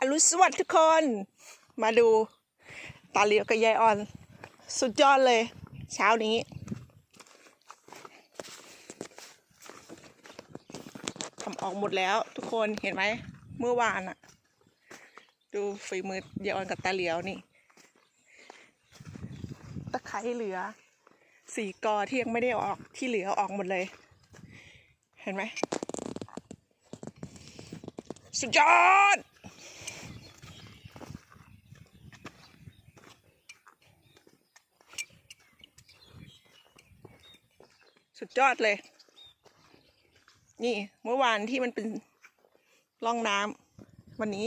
อรุณสวัสดิ์ทุกคน มาดูตาเหลียวกับยายอ่อน สุดยอดเลย เช้านี้ ทำออกหมดแล้วทุกคนเห็นไหม เมื่อวานอะดูฝีมือยายอ่อนกับตาเหลียวนี่ ตะไคร้เหลือ สี่กอที่ยังไม่ได้ออกที่เหลือออกหมดเลย เห็นไหมสุดยอด สุดยอดเลย นี่เมื่อวานที่มันเป็นร่องน้ำวันนี้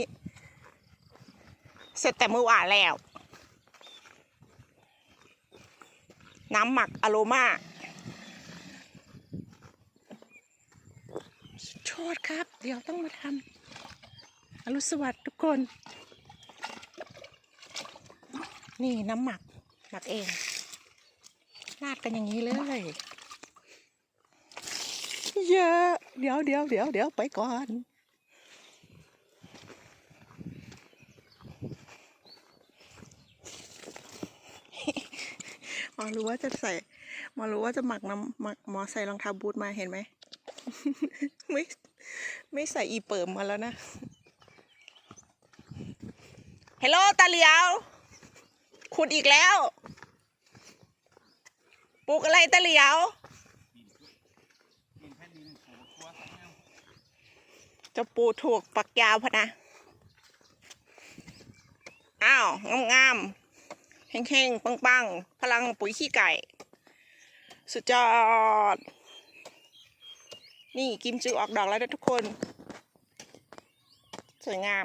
เสร็จแต่เมื่อวานแล้ว น้ำหมักอโรมาสุดยอดครับ เดี๋ยวต้องมาทำอรุณสวัสดิ์ทุกคน นี่น้ำหมักหมักเองราดกันอย่างนี้เลย เยอะเดี๋ยวเดี๋ยวเดี๋ยวเดี๋ยวไปก่อนมอรู้ว่าจะใส่มอรู้ว่าจะหมักน้ำหมักหมอใส่รองเท้าบูทมาเห็นไหม ไม่ไม่ใส่อีเปิมมาแล้วนะเฮลโลตาเหลียวขุดอีกแล้ว ปลูกอะไรตาเหลียว จะปูถูกปักยาวพะนะ อ้าว งามๆเฮงๆ ปังๆ พลังปุ๋ยขี้ไก่ สุดยอด นี่กิมจูออกดอกแล้วนะทุกคน สวยงาม